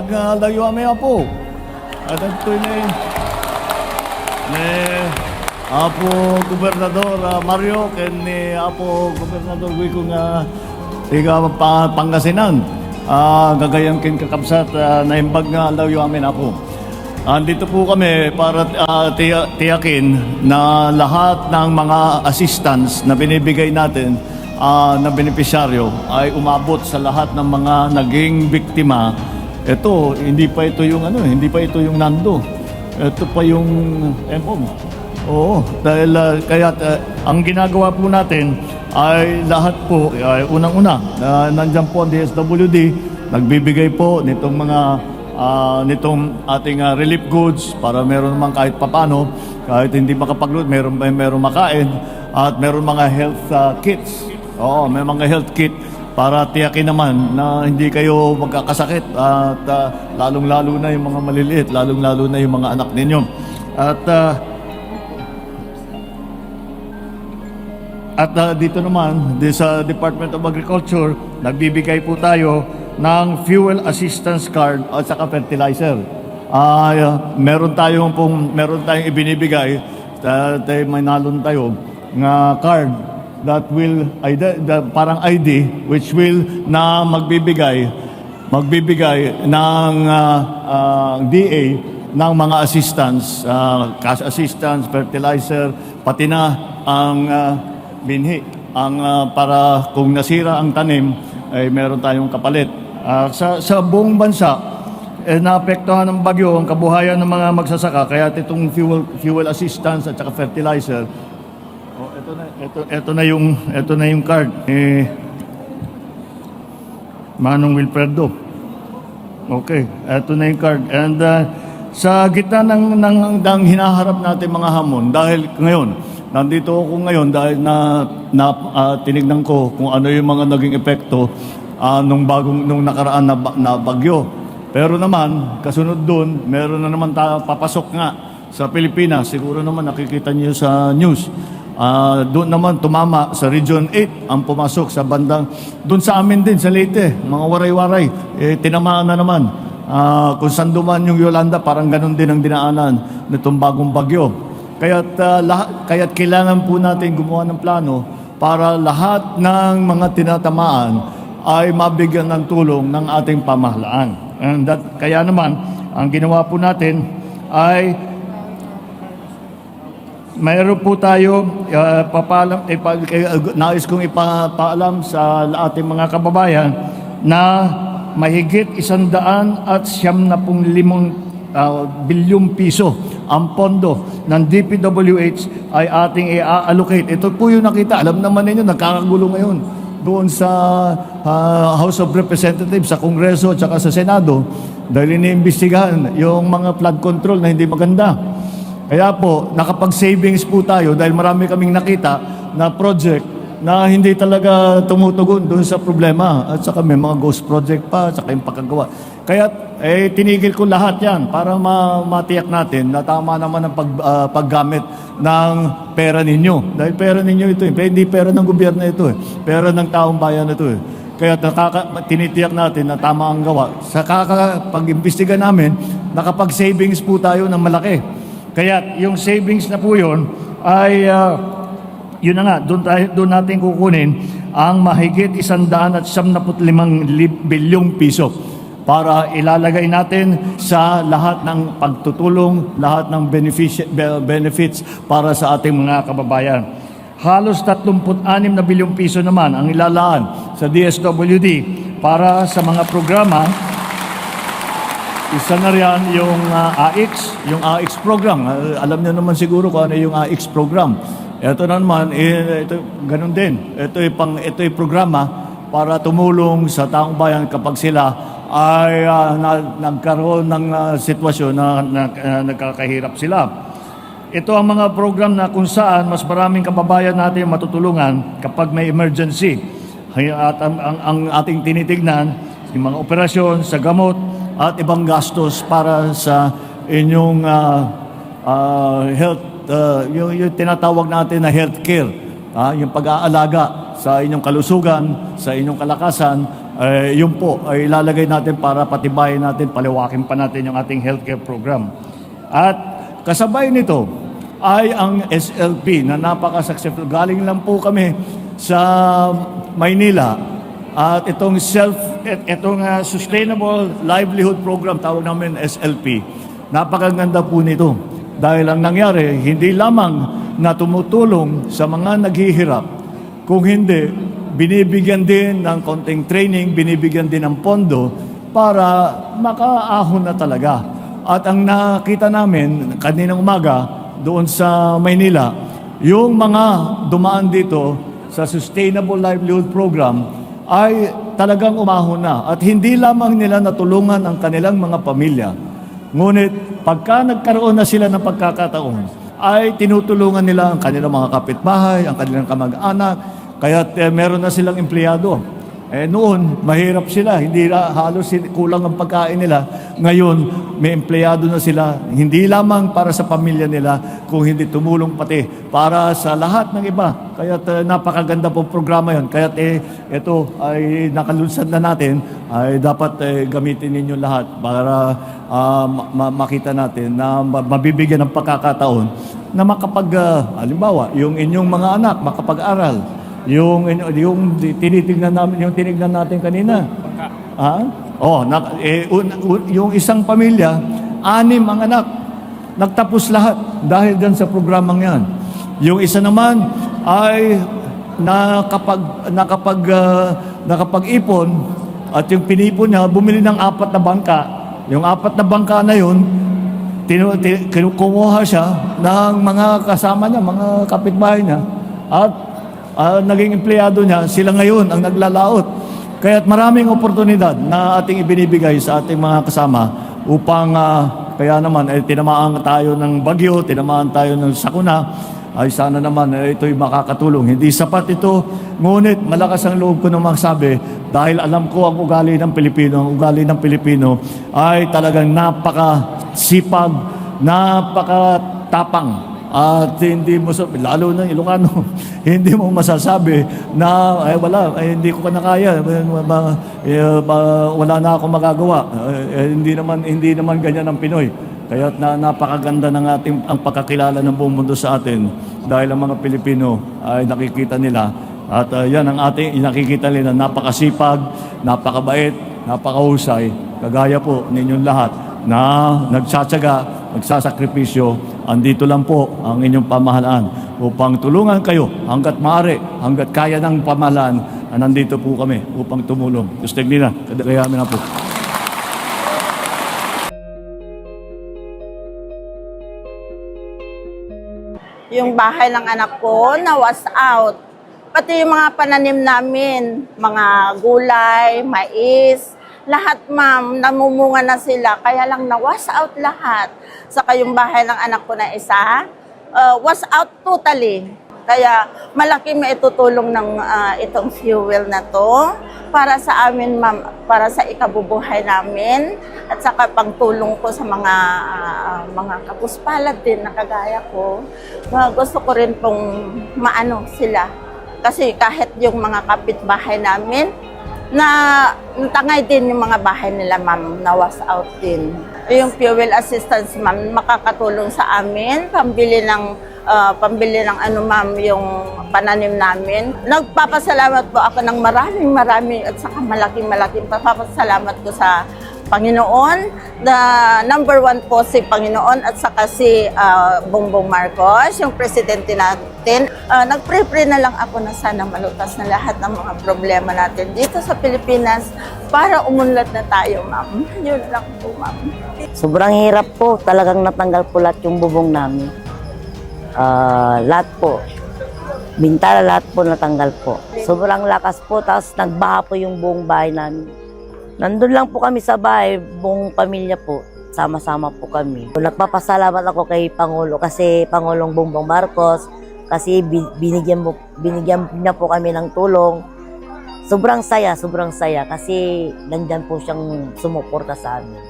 na imbag nga layo may apo. At ito ni ni Apo Gobernador ah, Mario ken ni Apo Gobernador Guico nga tiga pa, Pangasinan. Ah, gagayang kin kakabsat ah, na imbag nga layo amin apo. Andito po kami para ah, tiya- tiyakin na lahat ng mga assistance na binibigay natin ah, na benepisyaryo ay umabot sa lahat ng mga naging biktima. Ito, hindi pa ito yung ano, hindi pa ito yung nando. Ito pa yung MOM. Oo, dahil ah, kaya ah, ang ginagawa po natin ay lahat po, ay unang-una, uh, nandyan po ang DSWD, nagbibigay po nitong mga ah, nitong ating ah, relief goods para meron naman kahit papano, kahit hindi makapagload, meron, meron makain at meron mga health ah, kits. Oo, may mga health kit para tiyakin naman na hindi kayo magkakasakit at ah, lalong-lalo na yung mga maliliit, lalong-lalo na yung mga anak ninyo. At ah, At ah, dito naman, sa Department of Agriculture, nagbibigay po tayo ng fuel assistance card at saka fertilizer. Ah, meron tayong pong meron tayong ibinibigay uh, may nalon tayo nga card that will ide- the, parang ID which will na magbibigay magbibigay ng ah, ah, DA ng mga assistance, ah, cash assistance, fertilizer, pati na ang ah, binhi. Ang ah, para kung nasira ang tanim, ay meron tayong kapalit. Ah, sa, sa buong bansa, eh, naapektuhan ng bagyo ang kabuhayan ng mga magsasaka, kaya itong fuel, fuel assistance at saka fertilizer, ito na, ito, ito na yung, ito na yung card. Eh, Manong Wilfredo. Okay, eto na yung card. And uh, sa gitna ng, ng, ng hinaharap natin mga hamon, dahil ngayon, nandito ako ngayon dahil na, na ah, tinignan ko kung ano yung mga naging epekto ah, nung bagong nung nakaraan na, na bagyo. Pero naman, kasunod doon, meron na naman tayo papasok nga sa Pilipinas. Siguro naman nakikita niyo sa news. Ah, doon naman tumama sa Region 8 ang pumasok sa bandang doon sa amin din sa Leyte, mga waray-waray. Eh, tinamaan na naman. Ah, kung saan duman yung Yolanda, parang ganun din ang dinaanan nitong bagong bagyo. Kaya't, ah, lahat, kaya't kailangan po natin gumawa ng plano para lahat ng mga tinatamaan ay mabigyan ng tulong ng ating pamahalaan. And that, kaya naman, ang ginawa po natin ay mayroon po tayo uh, papalam, ipa, eh, nais kong ipapaalam sa ating mga kababayan na mahigit isandaan at siyam na pong limang uh, bilyong piso ang pondo ng DPWH ay ating i-allocate. Ito po yung nakita. Alam naman ninyo, nagkakagulo ngayon doon sa ah, House of Representatives, sa Kongreso at sa Senado dahil iniimbestigahan yung mga flood control na hindi maganda. Kaya po, nakapag-savings po tayo dahil marami kaming nakita na project na hindi talaga tumutugon doon sa problema. At saka may mga ghost project pa, at saka yung pagkagawa. Kaya eh, tinigil ko lahat yan para ma- matiyak natin na tama naman ang pag, ah, paggamit ng pera ninyo. Dahil pera ninyo ito, eh. hindi pera ng gobyerno ito. Eh. Pera ng taong bayan ito. Eh. Kaya nakaka, tinitiyak natin na tama ang gawa. Sa kaka, pag-imbestiga namin, nakapag-savings po tayo ng malaki. Kaya yung savings na po yun ay ah, yun na nga, doon, tayo, doon natin kukunin ang mahigit isandaan at limang bilyong piso para ilalagay natin sa lahat ng pagtutulong, lahat ng benefici- be- benefits para sa ating mga kababayan. Halos 36 na bilyong piso naman ang ilalaan sa DSWD para sa mga programa isa na riyan yung ah, AX, yung AX program. Ah, alam niyo naman siguro kung ano yung AX program. Ito na naman, eh, ito, ganun din. Ito yung, pang, ito yung programa para tumulong sa taong bayan kapag sila ay ah, na, nagkaroon ng ah, sitwasyon na, na, na nagkakahirap sila. Ito ang mga program na kung saan mas maraming kababayan natin matutulungan kapag may emergency. At ang, ang, ang ating tinitignan, yung mga operasyon sa gamot at ibang gastos para sa inyong ah, ah, health, ah, yung, yung tinatawag natin na healthcare, ah, yung pag-aalaga sa inyong kalusugan, sa inyong kalakasan, eh, yun po ay ilalagay natin para patibayin natin, paliwakin pa natin yung ating healthcare program. At kasabay nito ay ang SLP na napaka-successful. Galing lang po kami sa Maynila at itong self itong ah, sustainable livelihood program tawag namin SLP. Napakaganda po nito dahil ang nangyari hindi lamang na tumutulong sa mga naghihirap kung hindi binibigyan din ng konting training, binibigyan din ng pondo para makaahon na talaga. At ang nakita namin kaninang umaga doon sa Maynila, yung mga dumaan dito sa Sustainable Livelihood Program ay talagang umahon na. At hindi lamang nila natulungan ang kanilang mga pamilya. Ngunit pagka nagkaroon na sila ng pagkakataon, ay tinutulungan nila ang kanilang mga kapitbahay, ang kanilang kamag-anak, kaya eh, meron na silang empleyado. Eh noon, mahirap sila, hindi halos kulang ang pagkain nila. Ngayon, may empleyado na sila, hindi lamang para sa pamilya nila, kung hindi tumulong pati para sa lahat ng iba. Kaya napakaganda po programa yon. Kaya eh, ito ay nakalunsad na natin, ay dapat eh, gamitin ninyo lahat para ah, ma- ma- makita natin na ma- mabibigyan ng pagkakataon na makapag, ah, halimbawa, yung inyong mga anak makapag-aral, yung yung tinitingnan namin yung tinignan natin kanina. Ha? Oh, na, eh, un- un- yung isang pamilya, anim ang anak. Nagtapos lahat dahil dyan sa programang 'yan. Yung isa naman ay nakapag nakapag ah, nakapag-ipon at yung pinipon niya bumili ng apat na bangka. Yung apat na bangka na yun, tinu, ti- kumuha siya ng mga kasama niya, mga kapitbahay niya. At ah, naging empleyado niya, sila ngayon ang naglalaot. Kaya't maraming oportunidad na ating ibinibigay sa ating mga kasama upang ah, kaya naman eh, tinamaan tayo ng bagyo, tinamaan tayo ng sakuna, ay sana naman eh, ito'y makakatulong. Hindi sapat ito, ngunit malakas ang loob ko na magsabi dahil alam ko ang ugali ng Pilipino, ang ugali ng Pilipino ay talagang napaka-sipag, napaka-tapang. At hindi mo, sa- lalo na Ilocano, hindi mo masasabi na, ay wala, ay, hindi ko na kaya, eh, eh, wala na akong magagawa. Eh, eh, hindi naman hindi naman ganyan ang Pinoy. Kaya na, napakaganda ng ating ang pagkakilala ng buong mundo sa atin dahil ang mga Pilipino ay nakikita nila at uh, yan ang ating nakikita nila napakasipag, napakabait, napakahusay, kagaya po ninyong lahat na nagsatsaga, nagsasakripisyo, andito lang po ang inyong pamahalaan upang tulungan kayo hanggat maaari, hanggat kaya ng pamahalaan, ah, nandito po kami upang tumulong. Gusto nila, kaya na po. Yung bahay ng anak ko na was out. Pati yung mga pananim namin, mga gulay, mais, lahat ma'am, namumunga na sila. Kaya lang na was out lahat. Saka yung bahay ng anak ko na isa, uh, was out totally. Kaya malaki maitutulong ng ah, itong fuel na to para sa amin, ma'am, para sa ikabubuhay namin at saka pangtulong ko sa mga ah, mga kapuspalad din na kagaya ko. Ah, gusto ko rin pong maano sila. Kasi kahit yung mga kapitbahay namin, na tangay din yung mga bahay nila, ma'am, na was out din. Yung fuel assistance, ma'am, makakatulong sa amin, pambili ng ah, pambili ng ano, ma'am, yung pananim namin. Nagpapasalamat po ako ng maraming maraming at saka malaking malaking papapasalamat ko sa Panginoon. The number one po si Panginoon at saka si ah, Bongbong Marcos, yung presidente natin. Ah, nagpre-pray na lang ako na sana malutas na lahat ng mga problema natin dito sa Pilipinas para umunlad na tayo, ma'am. Yun lang po, ma'am. Sobrang hirap po. Talagang natanggal po lahat yung bubong namin. Ah, lahat po. Bintana lahat po natanggal po. Sobrang lakas po. Tapos nagbaha po yung buong bahay namin. Nandun lang po kami sa bahay, buong pamilya po. Sama-sama po kami. Nagpapasalamat ako kay Pangulo kasi Pangulong Bongbong Marcos kasi bi- binigyan, mo, binigyan niya po kami ng tulong. Sobrang saya, sobrang saya kasi nandyan po siyang sumuporta sa amin.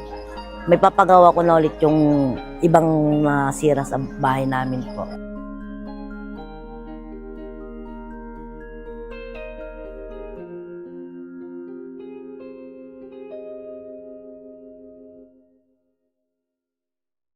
May papagawa ko na ulit yung ibang nasira sa bahay namin po.